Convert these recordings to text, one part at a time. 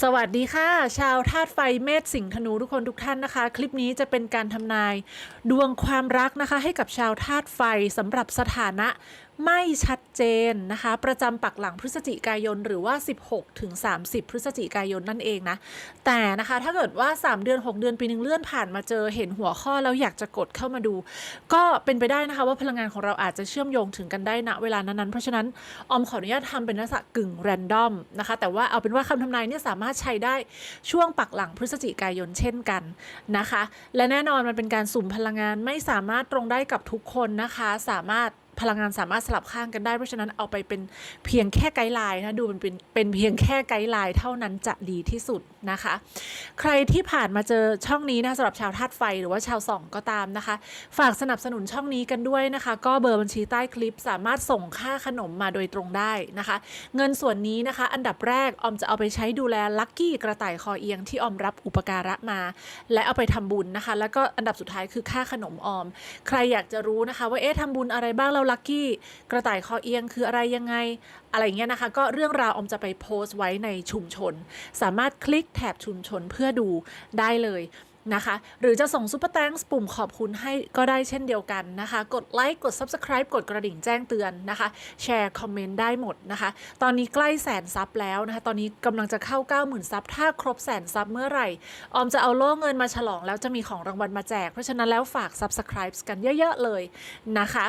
สวัสดีค่ะ ชาวธาตุไฟเมษสิงห์ธนูทุกคนทุกท่านนะคะ คลิปนี้จะเป็นการทำนาย ดวงความรักนะคะ ให้กับชาวธาตุไฟสำหรับสถานะไม่ชัดเจนนะคะ ประจำปักหลังพฤศจิกายนหรือว่า 16ถึง30 พฤศจิกายนนั่นเองนะ แต่นะคะถ้าเกิดว่า 3 เดือน 6 เดือนปีหนึ่งเลื่อนผ่านมาเจอเห็นหัวข้อแล้วอยากจะกดเข้ามาดู ก็เป็นไปได้นะคะว่าพลังงานของเราอาจจะเชื่อมโยงถึงกันได้ณเวลานั้นๆ เพราะฉะนั้นออมขออนุญาตทำเป็นลักษณะกึ่งแรนดอมนะคะ แต่ว่าเอาเป็นว่าคำทำนายเนี่ยสามารถใช้ได้ช่วงปักหลังพฤศจิกายนเช่นกันนะคะ และแน่นอนมันเป็นการสุ่มพลังงานไม่สามารถตรงได้กับทุกคนนะคะ สามารถ พลังงานสามารถสลับข้างกันได้ เพราะฉะนั้นเอาไปเป็นเพียงแค่ไกด์ไลน์นะดูมันเป็นเป็นเพียงแค่ไกด์ไลน์เท่านั้นจะดีที่สุดนะคะ ใครที่ผ่านมาเจอช่องนี้นะสำหรับชาวธาตุไฟหรือว่าชาวส่องก็ตามนะคะ ฝากสนับสนุนช่องนี้กันด้วยนะคะ ก็เบอร์บัญชีใต้คลิปสามารถส่งค่าขนมมาโดยตรงได้นะคะ เงินส่วนนี้นะคะ อันดับแรกออมจะเอาไปใช้ดูแลลัคกี้กระต่ายคอเอียงที่ออมรับอุปการะมา และเอาไปทำบุญนะคะ แล้วก็อันดับสุดท้ายคือค่าขนมออม ใครอยากจะรู้นะคะ ว่าเอ๊ะทำบุญอะไรบ้างแล้วลัคกี้กระต่ายคอเอียงคืออะไรยังไง อะไรเงี้ยนะคะ ก็เรื่องราวอมจะไปโพสต์ไว้ในชุมชน สามารถคลิกแถบชุมชนเพื่อดูได้เลยนะคะ หรือจะส่งซุปเปอร์แตงสปุ่มขอบคุณให้ก็ได้เช่นเดียวกันนะคะ กดไลค์ กด Subscribe กดกระดิ่งแจ้งเตือนนะคะ แชร์คอมเมนต์ได้หมดนะคะ ตอนนี้ใกล้แสนซับแล้วนะคะ ตอนนี้กำลังจะเข้า 90,000ซับ ถ้าครบแสนซับเมื่อไหร่ ออมจะเอาโล่เงินมาฉลองแล้วจะมีของรางวัลมาแจก เพราะฉะนั้นแล้วฝาก Subscribe กันเยอะ ๆ เลยนะคะ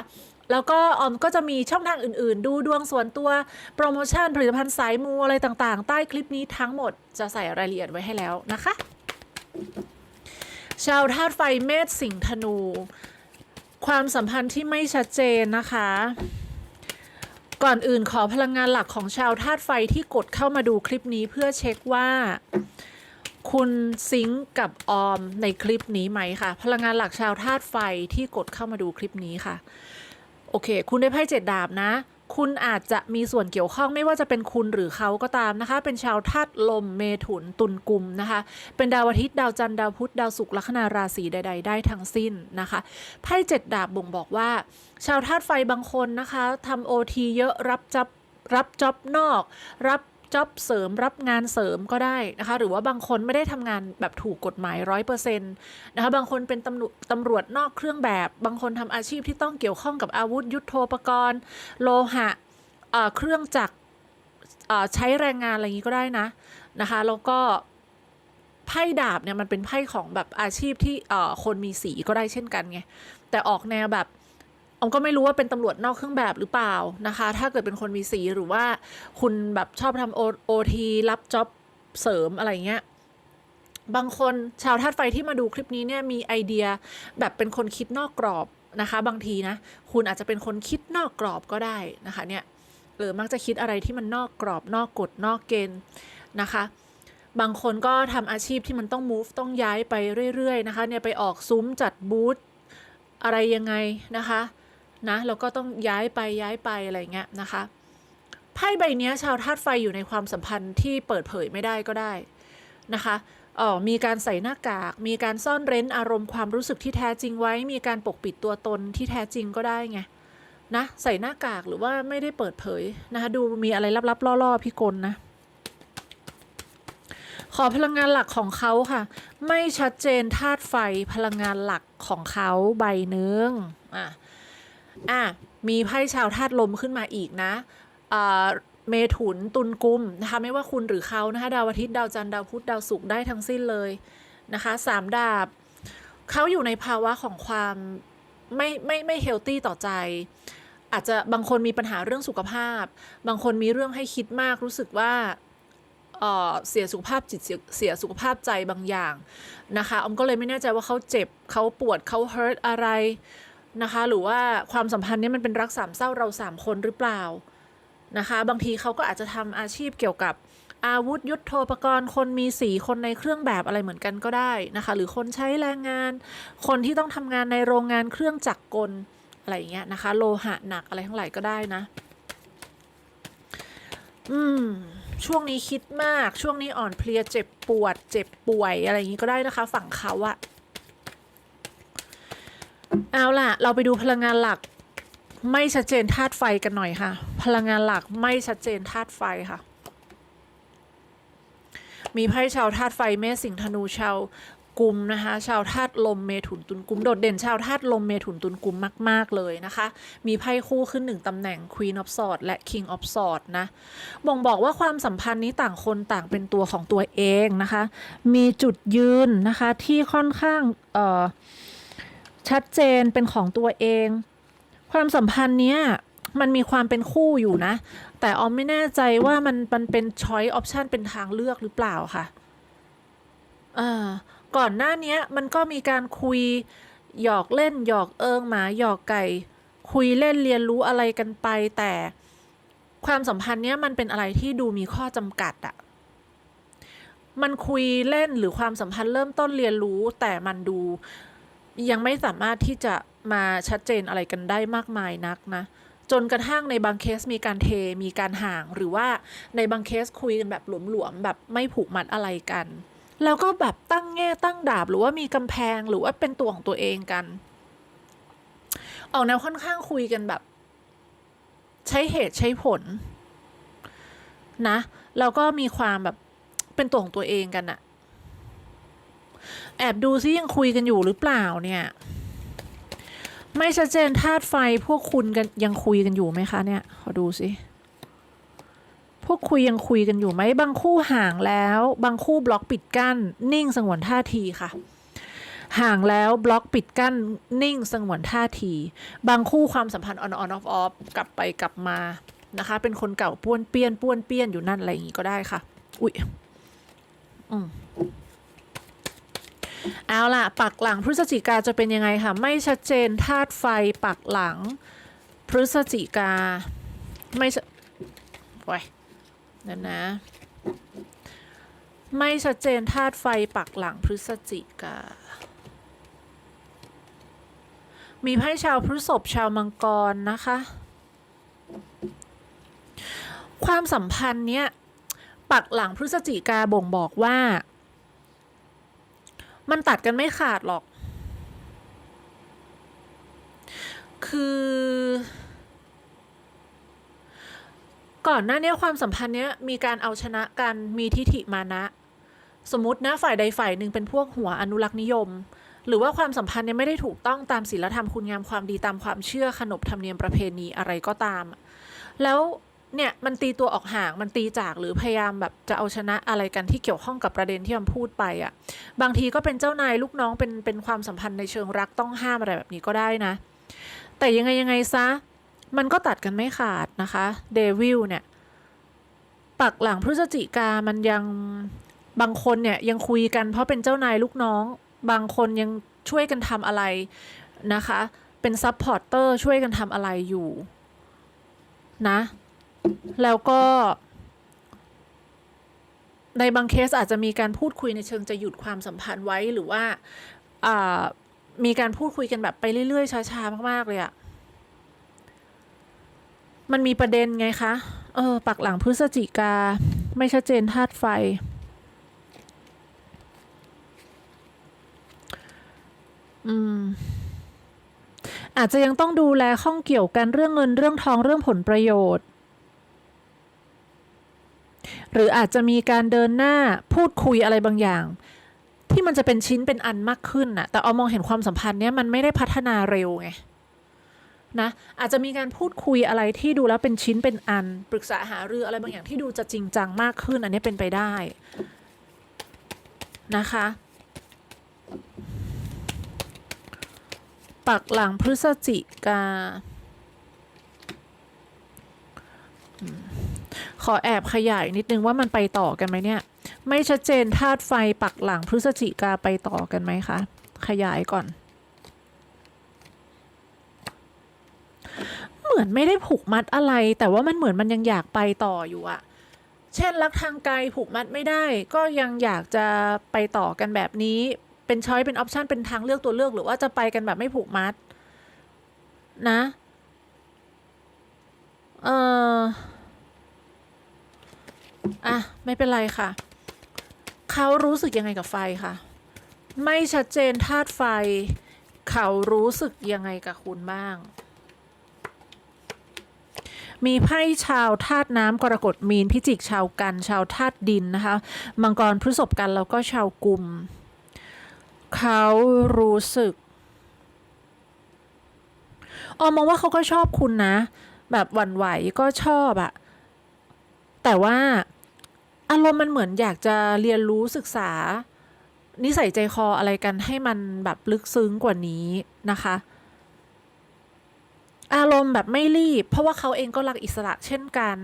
แล้วก็ออมก็จะมีช่องทางอื่นๆ ดูดวงส่วนตัวโปรโมชั่นผลิตภัณฑ์สายมูอะไรต่างๆ ใต้คลิปนี้ทั้งหมดจะใส่รายละเอียดไว้ให้แล้วนะคะ ชาวธาตุไฟเมษสิงห์ธนู ความสัมพันธ์ที่ไม่ชัดเจนนะคะ ก่อนอื่นขอพลังงานหลักของชาวธาตุไฟที่กดเข้ามาดูคลิปนี้เพื่อเช็คว่าคุณซิงค์กับออมในคลิปนี้ไหมคะพลังงานหลักชาวธาตุไฟที่กดเข้ามาดูคลิปนี้ค่ะ โอเค คุณได้ไพ่เจ็ดดาบนะ คุณอาจจะมีส่วนเกี่ยวข้องไม่ว่าจะเป็นคุณหรือเขาก็ตามนะคะ เป็นชาวธาตุลมเมถุนตุลกุมนะคะ เป็นดาวอาทิตย์ดาวจันทร์ดาวพุธดาวศุกร์ลัคนาราศีใด ๆ ได้ทั้งสิ้นนะคะไพ่เจ็ดดาบบ่งบอกว่า ชาวธาตุไฟบางคนนะคะทำโอทีเยอะรับจับรับจ็อบนอก รับ จ็อบเสริมรับงานเสริมก็ได้นะคะ หรือว่าบางคนไม่ได้ทำงานแบบถูกกฎหมายร้อยเปอร์เซ็นต์นะคะ บางคนเป็นตำรวจตำรวจนอกเครื่องแบบ บางคนทำอาชีพที่ต้องเกี่ยวข้องกับอาวุธยุโทโธปกรณ์ โลหะเครื่องจักรใช้แรงงานอะไรอย่างนี้ก็ได้นะนะคะ แล้วก็ไพ่ดาบเนี่ยมันเป็นไพ่ของแบบอาชีพที่เอ่อคนมีสีก็ได้เช่นกันไง แต่ออกแนวแบบ ออมก็ไม่รู้ว่าเป็นตำรวจนอกเครื่องแบบหรือเปล่านะคะ ถ้าเกิดเป็นคนมีสีหรือว่าคุณแบบชอบทำโอทีรับจ็อบเสริมอะไรเงี้ยบางคนชาวธาตุไฟที่มาดูคลิปนี้เนี่ยมีไอเดียแบบเป็นคนคิดนอกกรอบนะคะ บางทีนะ คุณอาจจะเป็นคนคิดนอกกรอบก็ได้นะคะเนี่ยหรือมักจะคิดอะไรที่มันนอกกรอบนอกกฎนอกเกณฑ์นะคะ บางคนก็ทำอาชีพที่มันต้อง move ต้องย้ายไปเรื่อยๆนะคะเนี่ยไปออกซุ้มจัดบูธอะไรยังไงนะคะ นะแล้วก็ต้องย้ายไปย้ายไปอะไรเงี้ยนะคะไพ่ใบนี้ชาวธาตุไฟอยู่ในความสัมพันธ์ที่เปิดเผยไม่ได้ก็ได้นะคะอ๋อมีการใส่หน้ากาก มีการซ่อนเร้นอารมณ์ความรู้สึกที่แท้จริงไว้ มีการปกปิดตัวตนที่แท้จริงก็ได้ไงนะใส่หน้ากากหรือว่าไม่ได้เปิดเผยนะคะดูมีอะไรลับๆล่อๆพี่กลนะ ขอพลังงานหลักของเขาค่ะ ไม่ชัดเจนธาตุไฟพลังงานหลักของเขาใบหนึ่งอะ อะมีไพ่ชาวธาตุลมขึ้นมาอีกนะอ่าเมถุนตุลกุมนะคะไม่ว่าคุณหรือเขานะคะดาวอาทิตย์ดาวจันทร์ดาวพุธดาวศุกร์ได้ทั้งสิ้นเลยนะคะสามดาบเขาอยู่ในภาวะของความไม่ไม่ไม่เฮลตี้ต่อใจ อาจจะบางคนมีปัญหาเรื่องสุขภาพ บางคนมีเรื่องให้คิดมากรู้สึกว่าเสียสุขภาพจิตเสียสุขภาพใจบางอย่างนะคะออมก็เลยไม่แน่ใจว่าเขาเจ็บเขาปวดเขา hurt อะไร นะคะ หรือว่าความสัมพันธ์นี้มันเป็นรักสามเศร้าเราสามคนหรือเปล่านะคะ บางทีเขาก็อาจจะทำอาชีพเกี่ยวกับอาวุธยุทโธปกรณ์ คนมีสีคนในเครื่องแบบอะไรเหมือนกันก็ได้นะคะ หรือคนใช้แรงงาน คนที่ต้องทำงานในโรงงานเครื่องจักรกลอะไรอย่างเงี้ยนะคะ โลหะหนักอะไรทั้งหลายก็ได้นะ อืม ช่วงนี้คิดมาก ช่วงนี้อ่อนเพลียเจ็บปวด เจ็บป่วยอะไรอย่างนี้ก็ได้นะคะ ฝั่งเขาอะ เอาล่ะ เราไปดูพลังงานหลัก ไม่ชัดเจนธาตุไฟกันหน่อยค่ะ พลังงานหลักไม่ชัดเจนธาตุไฟค่ะ มีไพ่ชาวธาตุไฟเมษสิงห์ธนูชาวกุมนะคะชาวธาตุลมเมถุนตุลกุมโดดเด่นชาวธาตุลมเมถุนตุลกุมมาก ๆ เลยนะคะ มีไพ่คู่ขึ้นหนึ่งตำแหน่ง Queen of Swords และ King of Swords นะบ่งบอกว่าความสัมพันธ์นี้ต่างคนต่างเป็นตัวของตัวเองนะคะ มีจุดยืนนะคะที่ค่อนข้างเอ่อ ชัดเจนเป็นของตัวเอง ความสัมพันธ์เนี้ยมันมีความเป็นคู่อยู่นะ แต่ออมไม่แน่ใจว่ามันมันเป็นช้อยออปชันเป็นทางเลือกหรือเปล่าค่ะอ่าก่อนหน้านี้มันก็มีการคุยหยอกเล่นหยอกเอิงหมาหยอกไก่ คุยเล่นเรียนรู้อะไรกันไป แต่ความสัมพันธ์เนี้ยมันเป็นอะไรที่ดูมีข้อจำกัดอะมันคุยเล่นหรือความสัมพันธ์เริ่มต้นเรียนรู้แต่มันดู ยังไม่สามารถที่จะมาชัดเจนอะไรกันได้มากมายนักนะจนกระทั่งในบางเคสมีการเทมีการห่าง หรือว่าในบางเคสคุยกันแบบหลวมๆแบบไม่ผูกมัดอะไรกัน แล้วก็แบบตั้งแง่ตั้งดาบ หรือว่ามีกำแพงหรือว่าเป็นตัวของตัวเองกัน ออกแนวค่อนข้างคุยกันแบบ ใช้เหตุใช้ผล นะแล้วก็มีความแบบเป็นตัวของตัวเองกันอะ แอบดูซิยังคุยกันอยู่หรือเปล่าเนี่ย ไม่ชัดเจนธาตุไฟพวกคุณกันยังคุยกันอยู่ไหมคะเนี่ย ขอดูสิพวกคุยยังคุยกันอยู่ไหมบางคู่ห่างแล้ว บางคู่บล็อกปิดกั้น นิ่งสงวนท่าทีค่ะ ห่างแล้วบล็อกปิดกั้น นิ่งสงวนท่าที บางคู่ความสัมพันธ์ on on off off กลับไปกลับมานะคะ เป็นคนเก่าป้วนเปี้ยนป้วนเปี้ยนอยู่นั่นอะไรอย่างงี้ก็ได้ค่ะ อุ๊ยอืม เอาล่ะ ปักหลังพฤศจิกาจะเป็นยังไงค่ะไม่ชัดเจนธาตุไฟปักหลังพฤศจิกา ไม่ชไว้นั่นนะ ไม่ชัดเจนธาตุไฟปักหลังพฤศจิกา มีไพ่ชาวพฤษภชาวมังกรนะคะ ความสัมพันธ์เนี้ยปักหลังพฤศจิกาบ่งบอกว่า มันตัดกันไม่ขาดหรอก คือ ก่อนหน้านี้ความสัมพันธ์เนี้ยมีการเอาชนะกันมีทิฐิมานะ สมมตินะฝ่ายใดฝ่ายหนึ่งเป็นพวกหัวอนุรักษ์นิยม หรือว่าความสัมพันธ์เนี่ยไม่ได้ถูกต้องตามศีลธรรมคุณงามความดีตามความเชื่อขนบธรรมเนียมประเพณีอะไรก็ตาม แล้ว เนี่ยมันตีตัวออกห่างมันตีจากหรือพยายามแบบจะเอาชนะอะไรกันที่เกี่ยวข้องกับประเด็นที่มันพูดไปอะ่ะบางทีก็เป็นเจ้านายลูกน้องเป็นเป็นความสัมพันธ์ในเชิงรักต้องห้ามอะไรแบบนี้ก็ได้นะ แต่ยังไงยังไงซะมันก็ตัดกันไม่ขาดนะคะเดวิลเนี่ยปักหลังพฤศจิกามันยังบางคนเนี่ยยังคุยกันเพราะเป็นเจ้านายลูกน้อง บางคนยังช่วยกันทำอะไรนะคะ เป็นซับพอร์เตอร์ช่วยกันทำอะไรอยู่นะ แล้วก็ ในบางเคสอาจจะมีการพูดคุยในเชิงจะหยุดความสัมพันธ์ไว้หรือว่ามีการพูดคุยกันแบบไปเรื่อย ๆ ช้า ๆ มาก ๆ เลยอะมันมีประเด็นไงคะ เออ ปักหลังพฤศจิกา ไม่ชัดเจนธาตุไฟ อืม อาจจะยังต้องดูแลข้องเกี่ยวกันเรื่องเงินเรื่องทองเรื่องผลประโยชน์ หรืออาจจะมีการเดินหน้าพูดคุยอะไรบางอย่าง ที่มันจะเป็นชิ้นเป็นอันมากขึ้นน่ะ แต่เอามองเห็นความสัมพันธ์เนี้ยมันไม่ได้พัฒนาเร็วไงนะอาจจะมีการพูดคุยอะไรที่ดูแล้วเป็นชิ้นเป็นอัน ปรึกษาหารืออะไรบางอย่างที่ดูจะจริงจังมากขึ้น อันนี้เป็นไปได้นะคะ ปักหลังพฤศจิกา ขอแอบขยายนิดนึงว่ามันไปต่อกันไหมเนี่ย ไม่ชัดเจนธาตุไฟปักหลังพฤศจิกาไปต่อกันไหมคะ ขยายก่อน เหมือนไม่ได้ผูกมัดอะไร แต่ว่ามันเหมือนมันยังอยากไปต่ออยู่อะเช่นรักทางไกลผูกมัดไม่ได้ ก็ยังอยากจะไปต่อกันแบบนี้ เป็นช้อยเป็นออปชันเป็นทางเลือกตัวเลือกหรือว่าจะไปกันแบบไม่ผูกมัด นะ เออ อะ ไม่เป็นไรค่ะ เขารู้สึกยังไงกับไฟค่ะ ไม่ชัดเจนธาตุไฟ เขารู้สึกยังไงกับคุณบ้าง มีไพ่ชาวธาตุน้ำกรกฎมีนพิจิกชาวกันชาวธาตุดินนะคะ มังกรพฤษภกันแล้วก็ชาวกุม เขารู้สึกออมมองว่าเขาก็ชอบคุณนะ แบบหวั่นไหวก็ชอบอะแต่ว่า อารมณ์มันเหมือนอยากจะเรียนรู้ศึกษา นิสัยใจคออะไรกันให้มันแบบลึกซึ้งกว่านี้นะคะ อารมณ์แบบไม่รีบ เพราะว่าเขาเองก็รักอิสระเช่นกัน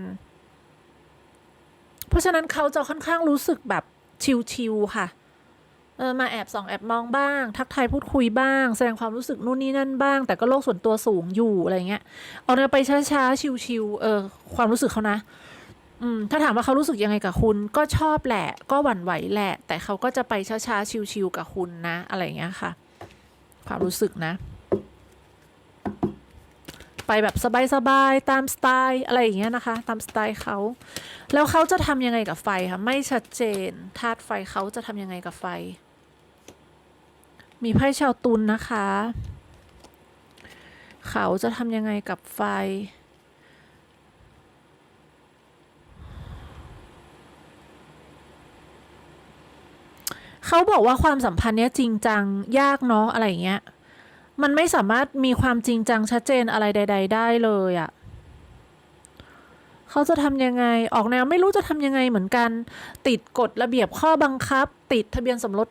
เพราะฉะนั้นเขาจะค่อนข้างรู้สึกแบบชิลๆค่ะเออมาแอบส่องแอบมองบ้าง ทักทายพูดคุยบ้าง แสดงความรู้สึกนู่นนี่นั่นบ้าง แต่ก็โลกส่วนตัวสูงอยู่อะไรเงี้ย เอาเนยไปช้าๆ ชิวๆเออความรู้สึกเขานะ อืมถ้าถามว่าเขารู้สึกยังไงกับคุณ ก็ชอบแหละ ก็หวั่นไหวแหละ แต่เขาก็จะไปช้าๆชิวๆกับคุณนะ อะไรเงี้ยค่ะ ความรู้สึกนะ ไปแบบสบายๆตามสไตล์อะไรอย่างเงี้ยนะคะ ตามสไตล์เขาแล้วเขาจะทำยังไงกับไฟคะไม่ชัดเจนธาตุไฟเขาจะทำยังไงกับไฟ มีไพ่ชาวตุลนะคะ เขาจะทำยังไงกับไฟ เขาบอกว่าความสัมพันธ์เนี้ยจริงจังยากเนาะอะไรเงี้ย มันไม่สามารถมีความจริงจังชัดเจนอะไรใด ๆ ได้เลยอะ่ะเขาจะทำยังไงออกแนวไม่รู้จะทำยังไงเหมือนกัน ติดกฎระเบียบข้อบังคับ ติดทะเบียนสมรส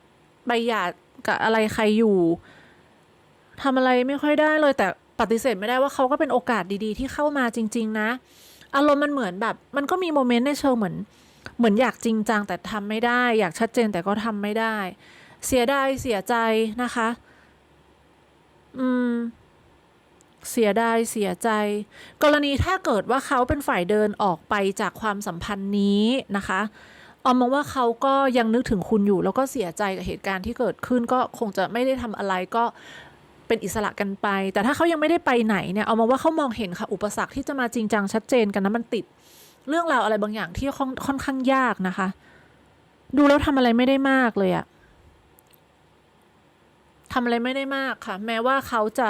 ใบหย่ากับอะไรใครอยู่ทำอะไรไม่ค่อยได้เลยแต่ปฏิเสธไม่ได้ว่าเขาก็เป็นโอกาสดีๆ ที่เข้ามาจริง ๆ นะ อารมณ์มันเหมือนแบบ มันก็มีโมเมนต์ในเชิงเหมือน เหมือนอยากจริงจังแต่ทำไม่ได้ อยากชัดเจนแต่ก็ทำไม่ได้ เสียดายเสียใจนะคะ อืม เสียดายเสียใจ กรณีถ้าเกิดว่าเขาเป็นฝ่ายเดินออกไปจากความสัมพันธ์นี้นะคะออมมองว่าเขาก็ยังนึกถึงคุณอยู่ แล้วก็เสียใจกับเหตุการณ์ที่เกิดขึ้น ก็คงจะไม่ได้ทำอะไรก็เป็นอิสระกันไป แต่ถ้าเขายังไม่ได้ไปไหนเนี่ยเอามองว่าเขามองเห็นค่ะอุปสรรคที่จะมาจริงจังชัดเจนกันนะมันติด เรื่องราวอะไรบางอย่างที่ค่อนค่อนข้างยากนะคะ ดูแล้วทำอะไรไม่ได้มากเลยอะทำอะไรไม่ได้มากค่ะ แม้ว่าเขาจะ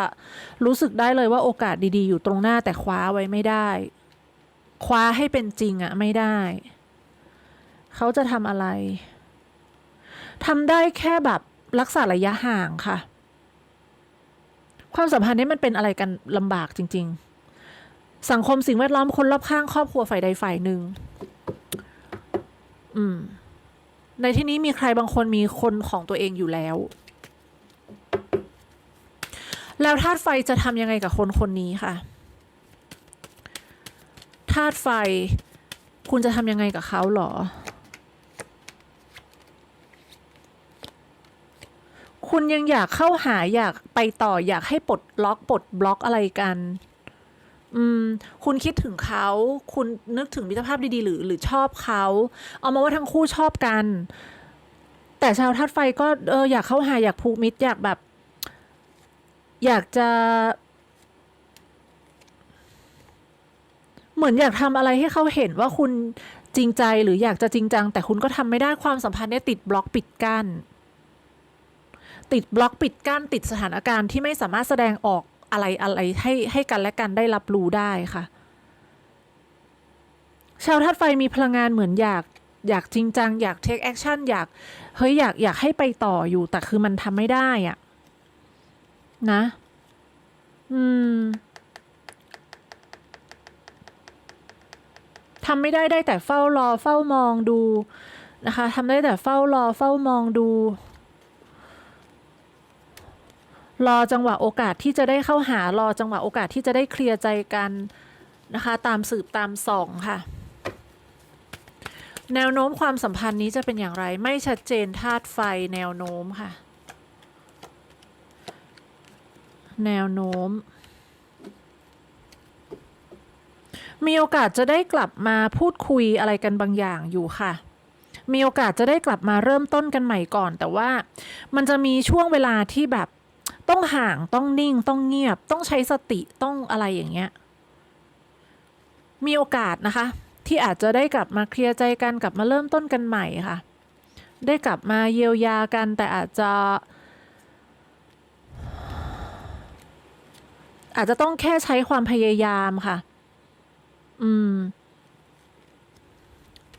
รู้สึกได้เลยว่าโอกาสดีๆ อยู่ตรงหน้าแต่คว้าไว้ไม่ได้ คว้าให้เป็นจริงอะไม่ได้ เขาจะทำอะไรทำได้แค่แบบรักษาระยะห่างค่ะ ความสัมพันธ์นี้มันเป็นอะไรกันลำบากจริง ๆ สังคมสิ่งแวดล้อมคนรอบข้างครอบครัวฝ่ายใดฝ่ายหนึ่ง อืม ในที่นี้มีใครบางคนมีคนของตัวเองอยู่แล้ว แล้วธาตุไฟจะทำยังไงกับคนคนนี้ค่ะ ธาตุไฟ คุณจะทำยังไงกับเขาหรอ คุณยังอยากเข้าหาอยากไปต่ออยากให้ปลดล็อกปลดบล็อกอะไรกัน คุณคิดถึงเขา คุณนึกถึงมิตรภาพดีๆ หรือหรือชอบเขา เอามาว่าทั้งคู่ชอบกัน แต่ชาวธาตุไฟก็เอออยากเข้าหาอยากผูกมิตรอยากแบบ อยากจะ เหมือนอยากทำอะไรให้เขาเห็นว่าคุณจริงใจหรืออยากจะจริงจัง แต่คุณก็ทำไม่ได้ความสัมพันธ์เนี่ยติดบล็อกปิดกั้นติดบล็อกปิดกั้นติดสถานการณ์ที่ไม่สามารถแสดงออก อะไรอะไรให้ให้กันและกันได้รับรู้ได้ค่ะ ชาวธาตุไฟมีพลังงานเหมือนอยากอยากจริงจัง อยากเทคแอคชั่นอยากเฮ้ยอยากอยากให้ไปต่ออยู่ แต่คือมันทำไม่ได้อะนะ อืมทำไม่ได้ได้แต่เฝ้ารอเฝ้ามองดูนะคะทำได้แต่เฝ้ารอเฝ้ามองดู รอจังหวะโอกาสที่จะได้เข้าหารอจังหวะโอกาสที่จะได้เคลียร์ใจกันนะคะตามสืบตามส่องค่ะ แนวโน้มความสัมพันธ์นี้จะเป็นอย่างไร ไม่ชัดเจนธาตุไฟแนวโน้มค่ะ แนวโน้ม มีโอกาสจะได้กลับมาพูดคุยอะไรกันบางอย่างอยู่ค่ะมีโอกาสจะได้กลับมาเริ่มต้นกันใหม่ก่อน แต่ว่ามันจะมีช่วงเวลาที่แบบ ต้องห่างต้องนิ่งต้องเงียบ ต้องใช้สติต้องอะไรอย่างเงี้ย มีโอกาสนะคะ ที่อาจจะได้กลับมาเคลียร์ใจกันกลับมาเริ่มต้นกันใหม่ค่ะ ได้กลับมาเยียวยากันแต่อาจจะ อาจจะต้องแค่ใช้ความพยายามค่ะ อืม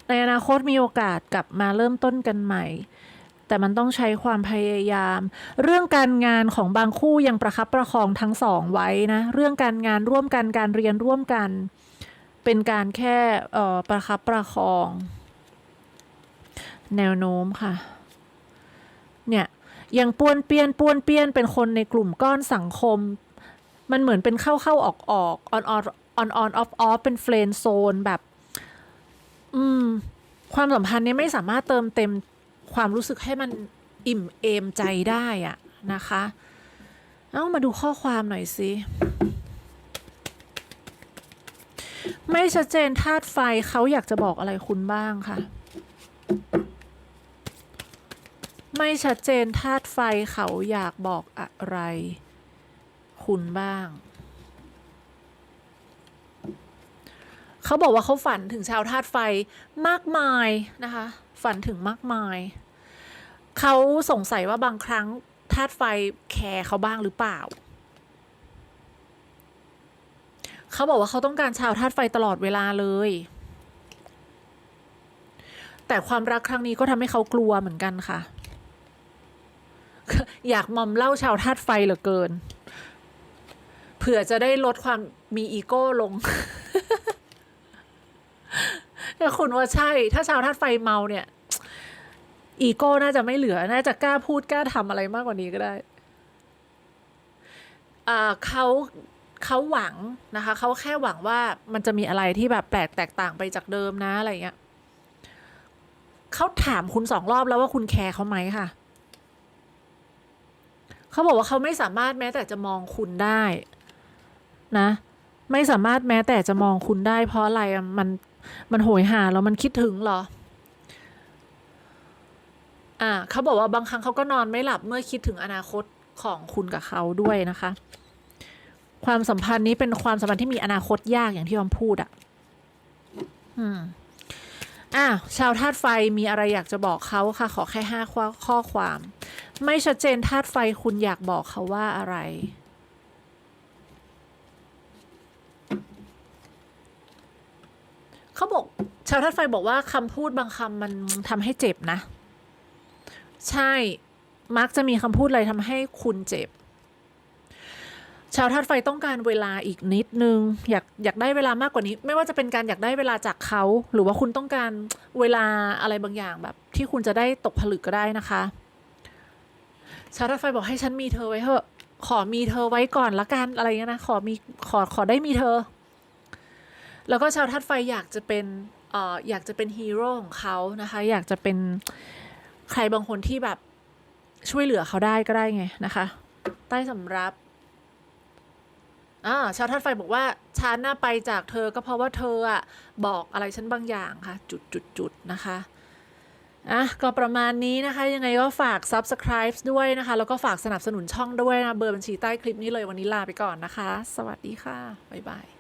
ในอนาคตมีโอกาสกลับมาเริ่มต้นกันใหม่ แต่มันต้องใช้ความพยายาม เรื่องการงานของบางคู่ยังประคับประคองทั้งสองไว้นะ เรื่องการงานร่วมกันการเรียนร่วมกัน เป็นการแค่ออประคับประคอง แนวโน้มค่ะ เนี่ยยังป้วนเปี้ยนป้วนเปี้ยนเป็นคนในกลุ่มก้อนสังคม มันเหมือนเป็นเข้าเข้าออกออกออนออนออนออนออฟออฟเป็นเฟรนโซนแบบ อืม ความสัมพันธ์นี้ไม่สามารถเติมเต็ม ความรู้สึกให้มันอิ่มเอมใจได้อะนะคะ เอามาดูข้อความหน่อยสิไม่ชัดเจนธาตุไฟเขาอยากจะบอกอะไรคุณบ้างค่ะ ไม่ชัดเจนธาตุไฟเขาอยากบอกอะไร คุณบ้าง เขาบอกว่าเขาฝันถึงชาวธาตุไฟมากมายนะคะ ฝันถึงมากมาย เขาสงสัยว่าบางครั้งธาตุไฟแคร์เขาบ้างหรือเปล่า เขาบอกว่าเขาต้องการชาวธาตุไฟตลอดเวลาเลย แต่ความรักครั้งนี้ก็ทำให้เขากลัวเหมือนกันค่ะ อยากมอมเล่าชาวธาตุไฟเหลือเกิน เผื่อจะได้ลดความมีอีโก้ลง คุณว่าใช่ ถ้าชาวธาตุไฟเมาเนี่ย อีโก้น่าจะไม่เหลือ น่าจะกล้าพูดกล้าทำอะไรมากกว่านี้ก็ได้เขาเขาหวังนะคะ เขาแค่หวังว่ามันจะมีอะไรที่แบบแปลกแตกต่างไปจากเดิมนะอะไรเงี้ยเขาถามคุณสองรอบแล้วว่าคุณแคร์เขาไหมค่ะ เขาบอกว่าเขาไม่สามารถแม้แต่จะมองคุณได้ นะ ไม่สามารถแม้แต่จะมองคุณได้ เพราะอะไรมัน มันโหยหาแล้วมันคิดถึงเหรอ อ่าเขาบอกว่าบางครั้งเขาก็นอนไม่หลับเมื่อคิดถึงอนาคตของคุณกับเขาด้วยนะคะ ความสัมพันธ์นี้เป็นความสัมพันธ์ที่มีอนาคตยากอย่างที่ออมพูดอะ่ะ อืมอะชาวธาตุไฟมีอะไรอยากจะบอกเขาค่ะ ขอแค่ห้าข้อข้อความ ไม่ชัดเจนธาตุไฟคุณอยากบอกเขาว่าอะไร เขาบอก ชาวธาตุไฟบอกว่าคำพูดบางคำมันทำให้เจ็บนะ ใช่มักจะมีคำพูดอะไรทำให้คุณเจ็บ ชาวธาตุไฟต้องการเวลาอีกนิดนึง อยากอยากได้เวลามากกว่านี้ ไม่ว่าจะเป็นการอยากได้เวลาจากเขา หรือว่าคุณต้องการเวลาอะไรบางอย่างแบบ ที่คุณจะได้ตกผลึกก็ได้นะคะ ชาวธาตุไฟบอกให้ฉันมีเธอไว้เถอะ ขอมีเธอไว้ก่อนละกันอะไรเงี้ยนะขอมีขอขอได้มีเธอ แล้วก็ชาวธาตุไฟอยากจะเป็น อออยากจะเป็นฮีโร่ของเขานะคะ อยากจะเป็นใครบางคนที่แบบช่วยเหลือเขาได้ก็ได้ไงนะคะ ใต้สำรับอ่าชาวธาตุไฟบอกว่าฉันน่ะไปจากเธอก็เพราะว่าเธออะบอกอะไรฉันบางอย่างค่ะ จุดจุดจุดนะคะอะก็ประมาณนี้นะคะ ยังไงก็ฝาก subscribe ด้วยนะคะ แล้วก็ฝากสนับสนุนช่องด้วยนะ เบอร์บัญชีใต้คลิปนี้เลยวันนี้ลาไปก่อนนะคะ สวัสดีค่ะ บ๊ายบาย